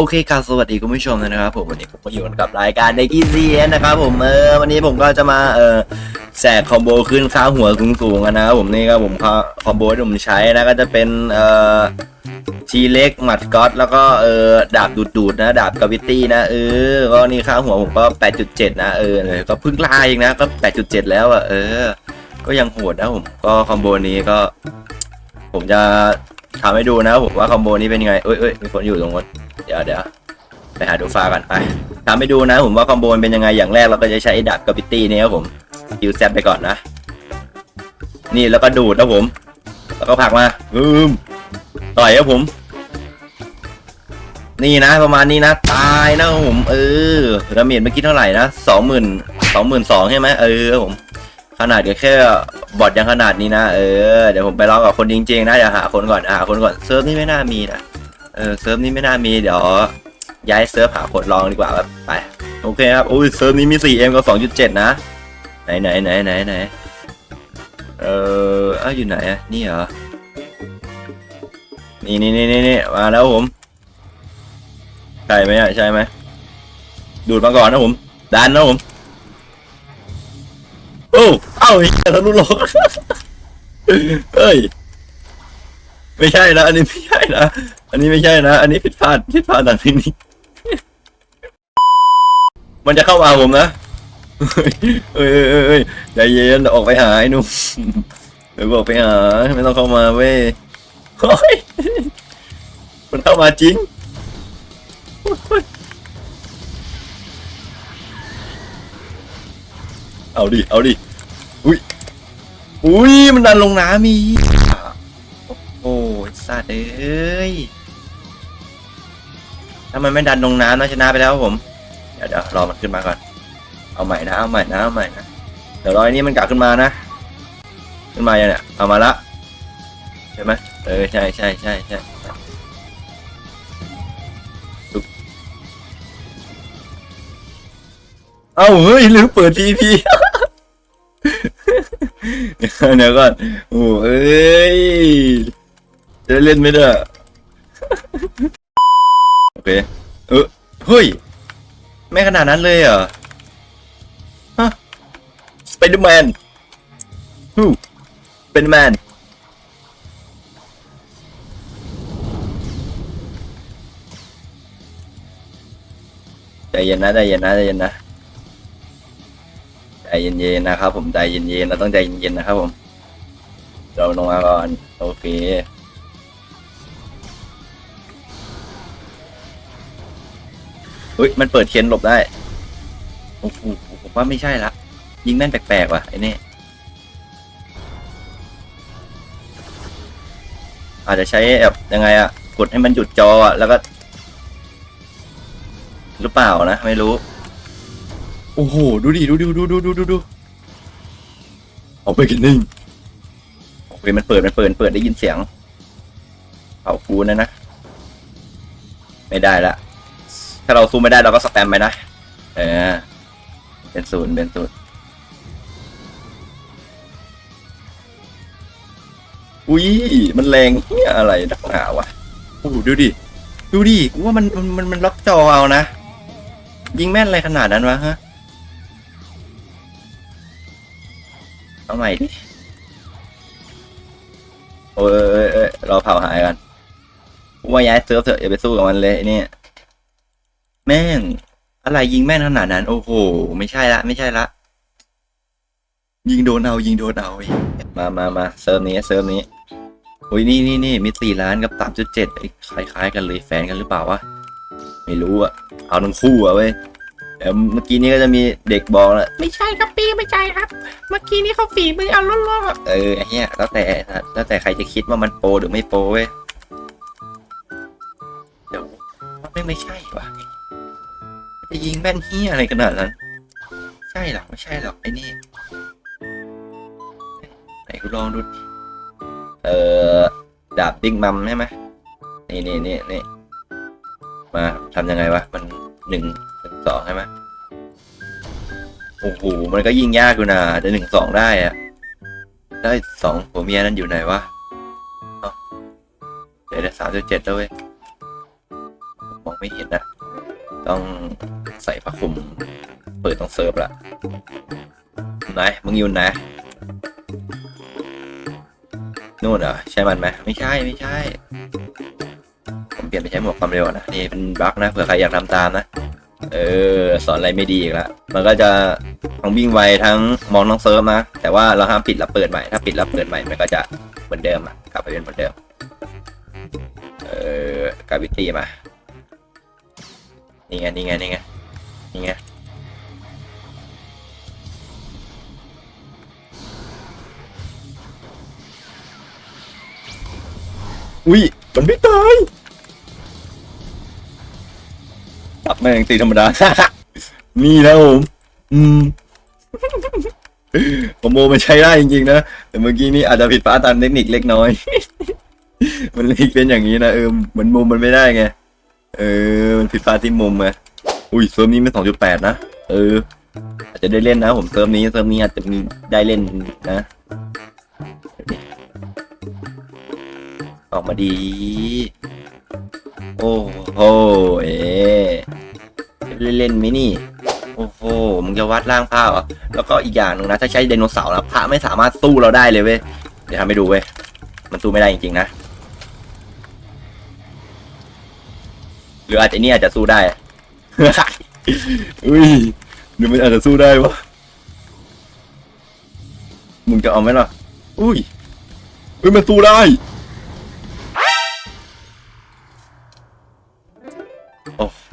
โอเคครับสวัสดีคุณผู้ชมนะครับผมวันนี้ผมก็อยู่กับรายการในกีซีนะครับผมเออวันนี้ผมก็จะมาเออแสกคอมโบขึ้นข้าหัวสูงๆกันนะครับผมนี่ครับผมคอมโบที่ผมใช้นะก็จะเป็นเอ่อทีเล็กหมัดก๊อตแล้วก็เออดาบดูดๆนะดาบกาวิตี้นะเออก็นี่ค่าหัวผมก็ 8.7 นะเออเลยก็พิ่งลาเองนะก็ 8.7 แล้วอะเออ ก็ยังโหดนะผมก็คอมโบนี้ก็ ผมจะ ทำให้ดูนะผมว่าคอมโบนี้เป็นยังไงเอ้ยเอ้ยมีคนอยู่ตรงนู้นเดี๋ยวเดี๋ยวไปหาดูฟ้ากันไปทำให้ดูนะผมว่าคอมโบนเป็นยังไงอย่างแรกเราก็จะใช้ดาบกับปิตตี้นี่ครับผมคิวแซบไปก่อนนะ นี่แล้วก็ดูดนะผม แล้วก็ผลักมาอืมต่อยครับผม นี่นะประมาณนี้นะ ตายนะผม เออดาเมจเมื่อกี้เท่าไหร่นะสองหมื่นสองหมื่นสองใช่ไหมเออผม ขนาดแค่บอดยังขนาดนี้นะเออเดี๋ยวผมไปลองกับคนจริงๆนะเดี๋ยวหาคนก่อนหาคนก่อนเซิร์ฟนี่ไม่น่ามีนะเออเซิร์ฟนี้ไม่น่ามีเดี๋ยวย้ายเซิร์ฟหาคนลองดีกว่าแบบไปโอเคครับโอ้ยเซิร์ฟนี้มี 4M กับ 2.7 นะ ไหนไหนไหนไหนไหนเอออ้าอยู่ไหนอะนี่เหรอนี่นี่นี่นี่มาแล้วผมใช่ไหมอะใช่ไหมดูดมาก่อนนะผมดันนะผมโอ้าไอ้เหี้ยทะลุโลกเอ้ย ไม่ใช่นะ อันนี้ไม่ใช่นะ อันนี้ไม่ใช่นะ อันนี้ผิดพลาดผิดพลาดทางเทคนิคมันจะเข้ามาผมนะ เอ้ยเอ้ยเอ้ยเอ้ยใจเย็นออกไปหาไอ้หนุ่มเดี๋ยวบอกไปหาไม่ต้องเข้ามาเว้ยเฮ้ยมันเข้ามาจริงเอาดิ เอาดิ อุ้ยมันดันลงน้ำมีโอ้ยสัตว์เอ้ยถ้ามันไม่ดันลงน้ำนะชนะไปแล้วผม เดี๋ยวเดี๋ยวรอมันขึ้นมาก่อน เอาใหม่นะ เอาใหม่นะ เอาใหม่นะ เดี๋ยวรอไอ้นี้มันกลับขึ้นมานะ ขึ้นมายังเนี่ย เอามาละใช่ไหมเออ ใช่ใช่ใช่ใช่เอ้าเฮ้ยลืมเปิดพีพี เดี๋ยวก่อนโอ้เอ้ยจะเล่นไมเนี่ยโอเคเออเฮ้ย ไม่ขนาดนั้นเลยเหรอฮะสไปเดอร์แมนฮู้เป็นแมนใจเย็นนะใจเย็นนะใจเย็นนะ ใจเย็นๆนะครับ ผมใจเย็นๆเราต้องใจเย็นๆนะครับ ผมเราลงมาก่อน โอเคเฮ้ยมันเปิดเคนหลบได้โอ้โหผมว่าไม่ใช่ละยิงแม่นแปลกๆว่ะไอ้นี่อาจจะใช้แบบยังไงอะกดให้มันหยุดจออะแล้วก็ หรือเปล่านะ ไม่รู้ โอ้โห ดูดิ ดูดูดูดูดูดูดูเอาไปกันนิ่งโอเคมันเปิด มันเปิด เปิดได้ยินเสียงเผาคูนะนะ ไม่ได้ละ ถ้าเราซูมไม่ได้เราก็สแตมป์ไปนะ เออ เป็นศูนย์เป็นศูนย์อุ้ย มันแรงเฮียอะไรนักหนาวะโอ้โหดูดิ ดูดิ กูว่ามันมันมันมันล็อกจอเอานะ ยิงแม่นอะไรขนาดนั้นวะฮะ ใหม่ดิโอ้ยเอ้ยเอ้ยเรอเผาหายกันกูว่าย้ายเซิร์ฟเถอะอย่าไปสู้กับมันเลยเนี่ยแม่ง อะไรยิงแม่นขนาดนั้น โอ้โห ไม่ใช่ละ ไม่ใช่ละ ยิงโดนเอา ยิงโดนเอามามามาเซิร์ฟนี้เซิร์ฟนี้อุ้ยนี่นี่นี่มีสี่ล้านกับสามจุดเจ็ดคล้ายๆ กันเลยแฟนกันหรือเปล่าวะ ไม่รู้อะเอาทั้งคู่อะเว้ย แต่เมื่อกี้นี้ก็จะมีเด็กบอกนะไม่ใช่ครับพี่ไม่ใช่ครับ เมื่อกี้นี้เขาฝีมือเอาล้อเออไอ้เหี้ยแล้วแต่แล้วแต่ใครจะคิดว่ามันโปรหรือไม่โปรเว้ยเดี๋ยวมันไม่ไม่ใช่ว่ะจะยิงแม่นเหี้ยอะไรขนาดนั้นใช่หรอกไม่ใช่หรอกไอ้นี่ไหนกูลองดูดิเออดาบบิ๊กมัมใช่ไหมนี่นี่นี่นี่มาทำยังไงวะมันหนึ่งหนึ่ง สองใช่ไหมโอ้โหมันก็ยิงยากอยู่นะจะหนึ่งสองได้อะได้สองผัวเมียนั้นอยู่ไหนวะเดี๋ยวสามจุดเจ็ดแล้วเว้ยมองไม่เห็นนะต้องใส่ผ้าคลุม เปิดต้องเซิร์ฟละไหนมึงอยู่ไหนนู่นเหรอใช่มันไหมไม่ใช่ไม่ใช่ ผมเปลี่ยนไปใช้หมวกความเร็วนะนี่เป็นบั๊กนะเผื่อใครอยากทำตามนะ เออ สอนอะไรไม่ดีอีกละมันก็จะทั้งวิ่งไวทั้งมองน้องเซิร์ฟนะแต่ว่าเราห้ามปิดแล้วเปิดใหม่ถ้าปิดแล้วเปิดใหม่มันก็จะเหมือนเดิมอะกลับไปเป็นเหมือนเดิม เออกาวิตี้มานี่ไงนี่ไงนี่ไงนี่ไงอุ้ยมันไม่ตาย ม่งตีธรรมดา นี่นะผมอืมคอมโบมันใช้ได้จริงๆนะ แต่เมื่อกี้นี่อาจจะผิดพลาดตามเทคนิคเล็กน้อย มันเลยเป็นอย่างนี้นะเออเหมือนมุมมันไม่ได้ไง เออ มันผิดพลาดที่มุมไง อุ้ยเซิร์ฟนี้มันสองจุดแปดนะ เออ อาจจะได้เล่นนะ ผมเซิร์ฟนี้เซิร์ฟนี้อาจจะมีได้เล่นนะ ออกมาดี โอ้โห เอ๊ะ เล่นเล่นๆไหมินี่โอ้โหมึงจะวัดร่างภาเหรอแล้วก็อีกอย่างหนึ่งนะถ้าใช้ไดโนเสาร์นะพระไม่สามารถสู้เราได้เลยเว้ยเดี๋ยวทำให้ดูเว้ยมันสู้ไม่ได้จริงๆนะหรืออาจจะนี่อาจจะสู้ได้อุ้ยหรือมันอาจจะสู้ได้วะมึงจะเอาไหมล่ะอุ้ยอุ้ยมันสู้ได้โอ้โห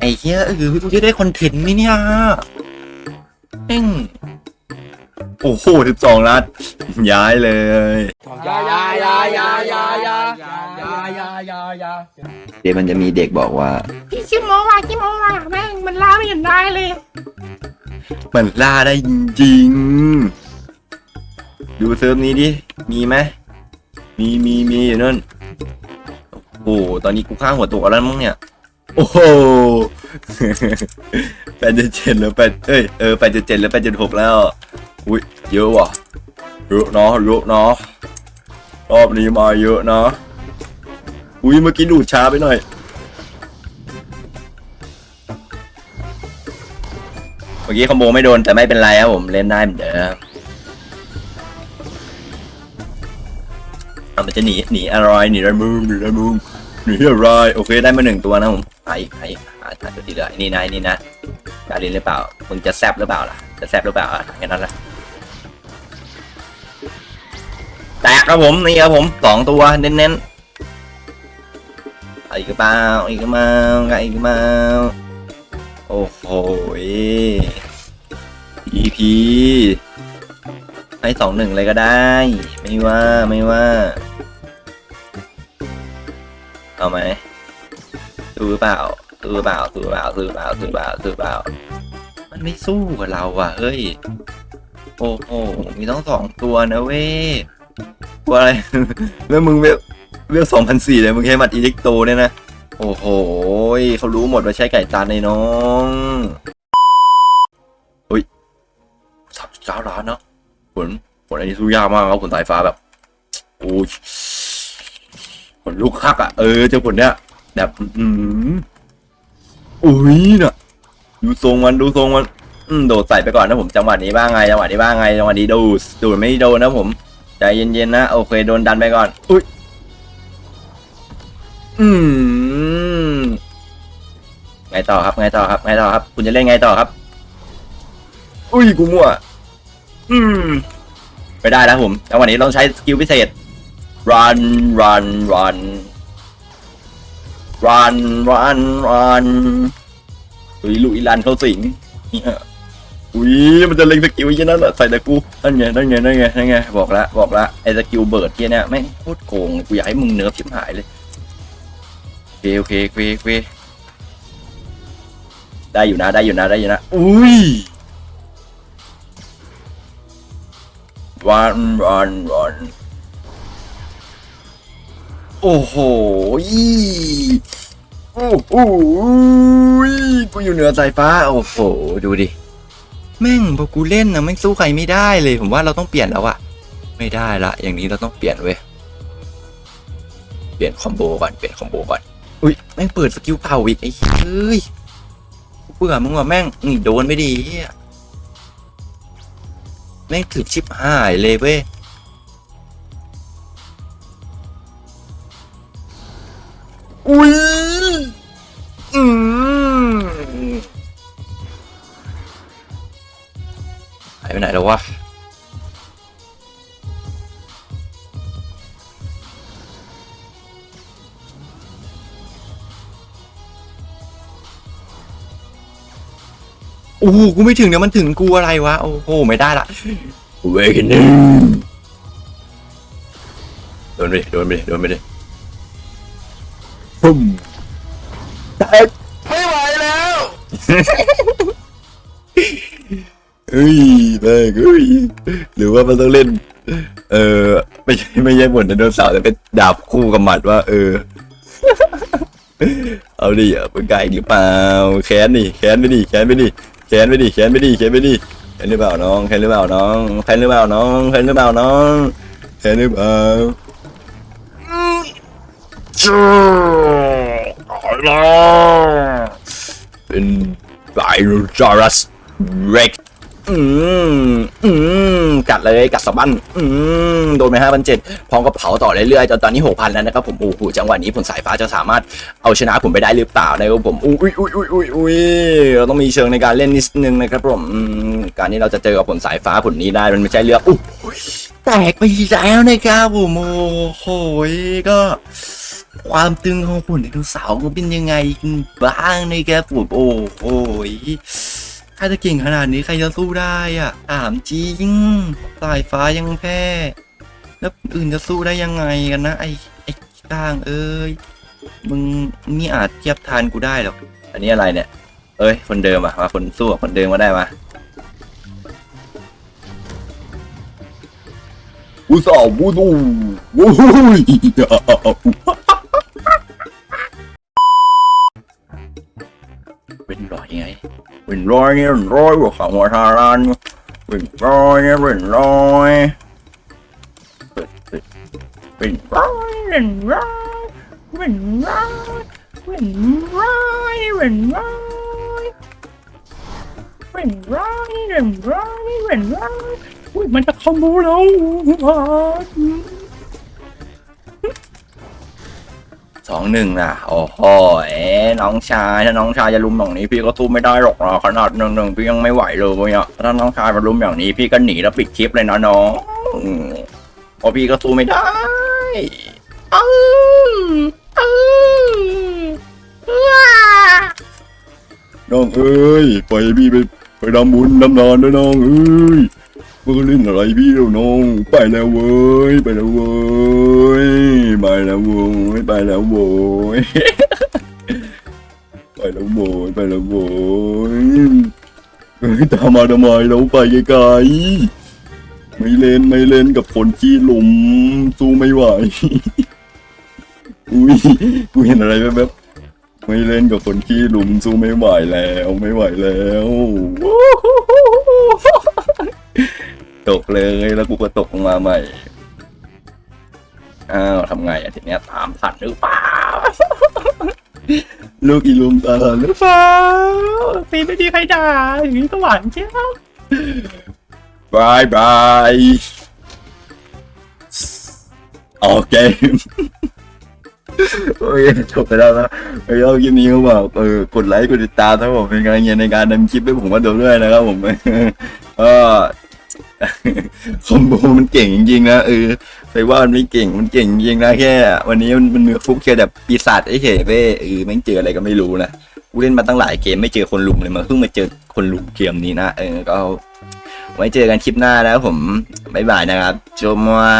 ไอ้เหี้ยเออกูจะได้คอนเทนต์ไหมเนี่ยเอ็งโอ้โหสิบสองล้านย้ายเลยยายายายายายายายายายาเดี๋ยวมันจะมีเด็กบอกว่าพี่คิโมว่าคิโมว่าแม่งมันล่าไม่เห็นได้เลย มันล่าได้จริงๆดูเซิร์ฟนี้ดิ มีไหมมีมีมีอยู่นั่น โอ้โหตอนนี้กูข้างหัวตัวแล้วมั้งเนี่ย โอ้โหแปดจุดเจ็ดแล้วแปดเอ้ยเออแปดจุดเจ็ดแล้วแปดจุดหกแล้ว อุ้ยเยอะว่ะเยอะเนาะเยอะเนาะรอบนี้มาเยอะนะอุ้ยเมื่อกี้ดูดช้าไปหน่อยเมื่อกี้คอมโบไม่โดนแต่ไม่เป็นไรครับผมเล่นได้เหมือนเดิมอะมันจะหนีหนีอะไรหนีอะไรมึงหนีอะไรมึ นีอะไรโอเคได้มาหนึ่งตัวนะผมไปไปหาทางตัวที่เหลือนี่นายนี่นะดารินหรือเปล่ามึงจะแซบหรือเปล่าล่ะจะแซบหรือเปล่าอะแค่นั้นแหละแตกครับผมนี่ครับผมสองตัวเน้นๆเอาอีกเปล่าอีกเปล่าอีกหรือเปล่าโอ้โห EP ให้สองหนึ่งเลยก็ได้ ไม่ว่าไม่ว่า เอาไหมซื้อเปล่าซื้อเปล่าซื้อเปล่าซื้อเปล่าซื้อเปล่าซื้อเปล่า มันไม่สู้กับเราอะเฮ้ย โอ้โห มีต้องสองตัวนะเว้ยตัวอะไร แล้วมึงเวลเวลสองพันสี่เลยมึงแค่มัดอีเล็กโตเนี่ยนะ โอ้โหเขารู้หมดว่าใช้ไก่ตาในน้องสามสิบเก้าล้านเนาะผลผลอันนี้สู้ยากมากครับผลสายฟ้าแบบ โอ้ย ลลูกคักอะ่ะเออเจ้าผลเนี้ยแบบอืมอุ้ยน่ะดูทรงมันดูทรงมันอืมโดดใส่ไปก่อนนะผมจังหวะนี้บ้างไงจังหวะนี้บ้างไงจังหวะนี้ดูดดูดไม่โดนนะผมใจเย็นๆนะโอเคโดนดันไปก่อนอุ้ยอืมไงต่อครับไงต่อครับไงต่อครับ คุณจะเล่นไงต่อครับ อุ้ยกูมั่วอืมไม่ได้นะผมจังหวะนี้ต้องใช้สกิลพิเศษ run run run run run run อุ้ยลุยลันเข้าสิงอุ้ยมันจะเล็งสกิลยี่นั่นแหละใส่แต่กูนั่นไงนั่นไงนั่นไงนั่นไงบอกละบอกละไอ้สกิลเบิร์ดที่เนี่ยแม่โคตรโกงกูอยากให้มึงเนิร์ฟชิบหายเลยโอเคโอเคโอเคโอเคได้อยู่นะได้อยู่นะได้อยู่นะอุ้ย run run run โอ้โหอีโอ้โหกูอยู่เหนือสายฟ้า โอ้โห ดูดิ แม่งพอกูเล่นนะแม่งสู้ใครไม่ได้เลย ผมว่าเราต้องเปลี่ยนแล้วอะไม่ได้ละ อย่างนี้เราต้องเปลี่ยนเว้ย เปลี่ยนคอมโบก่อน เปลี่ยนคอมโบก่อน อุ้ย แม่งเปิดสกิลเป่าอีกไอ้เฮ้ยเบื่อมึงว่ะแม่งนี่โดนไม่ดีแม่งถึกชิบหายเลยเว้ย อุ้ยอืมหายไปไหนแล้ววะโอ้โหกูไม่ถึงเนี่ยมันถึงกูอะไรวะ โอ้โห ไม่ได้ละเวกันนึงโดนไปดิโดนไปดิโดนไปดิ ปุ้มแตกไม่ไหวแล้วเฮ้ยแม่งเฮ้ยหรือว่ามันต้องเล่น เออไม่ใช่ไม่ใช่บนไดโนเสาร์แต่เป็นดาบคู่กับหมัดว่า เออ เอาดิอะเป็นไก่หรือเปล่าแค้นดิแค้นไปดิแค้นไปดิแค้นไปดิแค้นไปดิแค้นไปดิแค้นหรือเปล่าน้องแค้นหรือเปล่าน้องแค้นหรือเปล่าน้องแค้นหรือเปล่าน้องแค้นหรือเปล่า จ้าเอาล่ะเป็นไดโนเสาร์เร็กอืมอืมกัดเลยกัดสะบั้นอืมโดนไปห้าพันเจ็ดพร้อมกับเผาต่อเรื่อยๆจนตอนนี้หกพันแล้วนะครับผมโอ้โหจังหวะนี้ผลสายฟ้าจะสามารถเอาชนะผมไปได้หรือเปล่านะครับผมอุ้ยอุ้ยอุ้ยอุ้ยอุ้ยเราต้องมีเชิงในการเล่นนิดนึงนะครับผมอืมการที่เราจะเจอกับผลสายฟ้าผลนี้ได้มันไม่ใช่เรื่องอุ้ยแตกไปแล้วนะครับผมโอ้โหก็ ความตึงของผลไดโนเสาร์มันเป็นยังไงกันบ้างนะครับผมโอ้โหถ้าจะเก่งขนาดนี้ใครจะสู้ได้อะถามจริงสายฟ้ายังแพ้ แล้วอื่นจะสู้ได้ยังไงกันนะ ไอ้ไอ้ก้างเอ้ยมึงนี่อาจเทียบทานกูได้หรอก อันนี้อะไรเนี่ย เอ้ย คนเดิมอะ มาคนสู้กับคนเดิมมาได้มาอุสาวบูดูวู้ย ร้อยเนี่ยเป็นร้อยกว่าของหัวทารานเป็นร้อยเนี่ยเป็นร้อยเป็นร้อยเว่นร้อยเว่นร้อยเว่นร้อยเว่นร้อยเว่นร้อยเว่นร้อยเว่นร้อยอุ้ยมันจะคอมโบเรา สองหนึ่งนะโอ้โหเอ๊ะน้องชายถ้าน้องชายจะลุมอย่างนี้พี่ก็สู้ไม่ได้หรอกนะขนาดหนึ่งหนึ่งพี่ยังไม่ไหวเลยอะถ้าน้องชายมาลุมอย่างนี้พี่ก็หนีแล้วปิดคลิปเลยนะน้องเพราะพี่ก็สู้ไม่ได้อืมอืมว้าน้องเอ้ยปล่อยพี่ไปไปดำบุญดำนานด้วยน้องเอ้ย มึงเล่นอะไรพี่แล้วน้อง ไปแล้วเว้ย ไปแล้วเว้ย ไปแล้วเว้ย ไปแล้วเว้ย ไปแล้วโว้ย ไปแล้วโว้ยตามมาทำไมเราไปไกลๆไม่เล่นไม่เล่นกับคนขี้หลุมสู้ไม่ไหว อุ้ย กูเห็นอะไรแบบไม่เล่นกับคนขี้หลุมสู้ไม่ไหวแล้ว ไม่ไหวแล้ว ตกเลย แล้วกูก็ตกลงมาใหม่ อ้าวทำไงอะทีเนี้ยตามทันหรือเปล่า ลูกอีลุมตาทันหรือเปล่าตีไม่ดีใครด่าอย่างนี้ก็หวานเจ้าบายบายโอเคโอ้ยจบไปแล้วนะไอ้เอาคลิปนี้ก็บอกเออกดไลค์กดติดตามถ้าผมเป็นกำลังใจในการทำคลิปให้ผมมาดูด้วยนะครับผมก็ คอมโบมันเก่งจริงๆนะเออไปว่ามันไม่เก่งมันเก่งจริงนะแค่ วันนี้มันมันมือฟุกแค่แบบปีศาจไอ้เฉยเว้ยเออแม่งเจออะไรก็ไม่รู้นะกูเล่นมาตั้งหลายเกมไม่เจอคนลุมเลยมาเพิ่งมาเจอคนลุมเกมนี้นะเออก็ไว้เจอกันคลิปหน้านะครับผมบ๊ายบายนะครับจมว่า